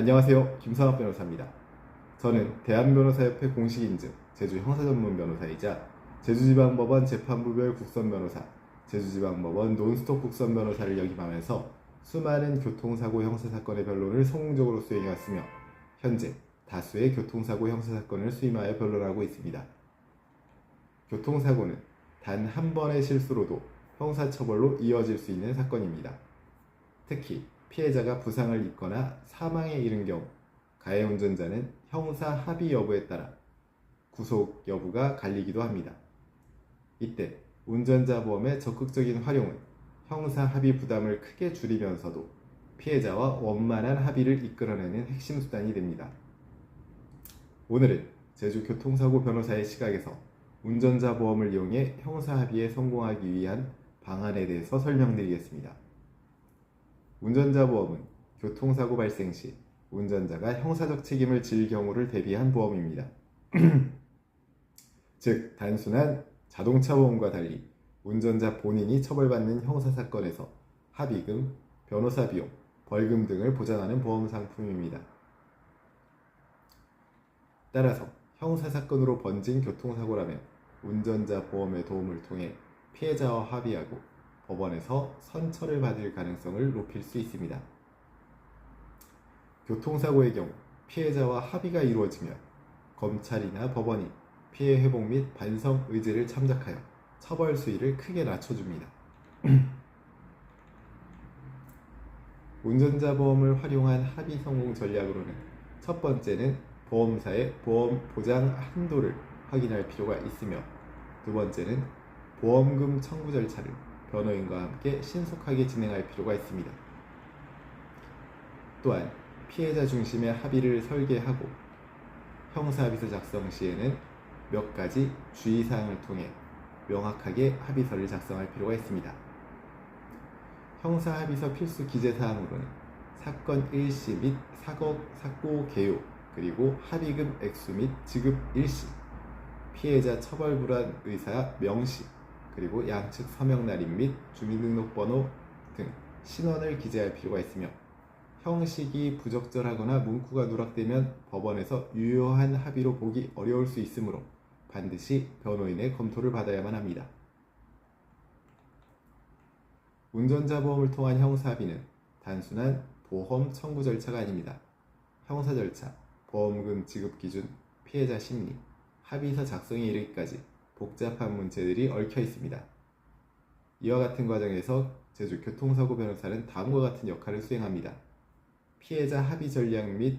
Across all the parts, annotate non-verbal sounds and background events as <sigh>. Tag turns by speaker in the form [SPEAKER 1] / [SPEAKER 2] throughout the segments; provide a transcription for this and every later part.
[SPEAKER 1] 안녕하세요. 김선학 변호사입니다. 저는 대한변호사협회 공식 인증 제주 형사전문 변호사이자 제주지방법원 재판부별 국선 변호사, 제주지방법원 논스톱 국선 변호사를 역임하면서 수많은 교통사고 형사사건의 변론을 성공적으로 수행해왔으며 현재 다수의 교통사고 형사사건을 수임하여 변론하고 있습니다. 교통사고는 단 한 번의 실수로도 형사처벌로 이어질 수 있는 사건입니다. 특히 피해자가 부상을 입거나 사망에 이른 경우 가해 운전자는 형사 합의 여부에 따라 구속 여부가 갈리기도 합니다. 이때 운전자 보험의 적극적인 활용은 형사 합의 부담을 크게 줄이면서도 피해자와 원만한 합의를 이끌어내는 핵심 수단이 됩니다. 오늘은 제주 교통사고 변호사의 시각에서 운전자 보험을 이용해 형사 합의에 성공하기 위한 방안에 대해서 설명드리겠습니다. 운전자 보험은 교통사고 발생 시 운전자가 형사적 책임을 질 경우를 대비한 보험입니다. <clears throat> 즉, 단순한 자동차 보험과 달리 운전자 본인이 처벌받는 형사사건에서 합의금, 변호사 비용, 벌금 등을 보장하는 보험 상품입니다. 따라서 형사사건으로 번진 교통사고라면 운전자 보험의 도움을 통해 피해자와 합의하고 법원에서 선처를 받을 가능성을 높일 수 있습니다. 교통사고의 경우 피해자와 합의가 이루어지면 검찰이나 법원이 피해 회복 및 반성 의지를 참작하여 처벌 수위를 크게 낮춰줍니다. <clears throat> 운전자 보험을 활용한 합의 성공 전략으로는 첫 번째는 보험사의 보험 보장 한도를 확인할 필요가 있으며 두 번째는 보험금 청구 절차를 변호인과 함께 신속하게 진행할 필요가 있습니다. 또한 피해자 중심의 합의를 설계하고 형사합의서 작성 시에는 몇 가지 주의사항을 통해 명확하게 합의서를 작성할 필요가 있습니다. 형사합의서 필수 기재사항으로는 사건 일시 및 사고, 사고 개요 그리고 합의금 액수 및 지급 일시 피해자 처벌 불안 의사 명시 그리고 양측 서명 날인 및 주민등록번호 등 신원을 기재할 필요가 있으며 형식이 부적절하거나 문구가 누락되면 법원에서 유효한 합의로 보기 어려울 수 있으므로 반드시 변호인의 검토를 받아야만 합니다. 운전자 보험을 통한 형사합의는 단순한 보험 청구 절차가 아닙니다. 형사 절차, 보험금 지급 기준, 피해자 심리, 합의서 작성에 이르기까지 복잡한 문제들이 얽혀 있습니다. 이와 같은 과정에서 제주 교통사고 변호사는 다음과 같은 역할을 수행합니다. 피해자 합의 전략 및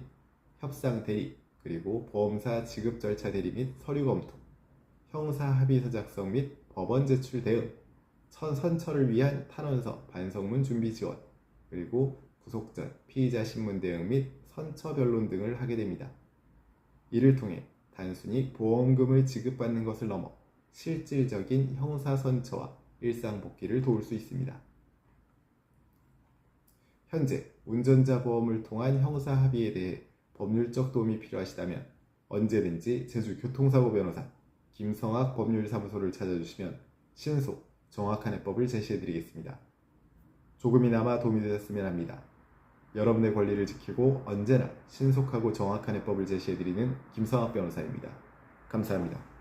[SPEAKER 1] 협상 대리, 그리고 보험사 지급 절차 대리 및 서류 검토, 형사 합의서 작성 및 법원 제출 대응, 선 선처를 위한 탄원서, 반성문 준비 지원, 그리고 구속 전 피의자 신문 대응 및 선처 변론 등을 하게 됩니다. 이를 통해 단순히 보험금을 지급받는 것을 넘어 실질적인 형사 선처와 일상 복귀를 도울 수 있습니다. 현재 운전자 보험을 통한 형사 합의에 대해 법률적 도움이 필요하시다면 언제든지 제주 교통사고 변호사 김성학 법률사무소를 찾아주시면 신속, 정확한 해법을 제시해드리겠습니다. 조금이나마 도움이 되셨으면 합니다. 여러분의 권리를 지키고 언제나 신속하고 정확한 해법을 제시해드리는 김성학 변호사입니다. 감사합니다.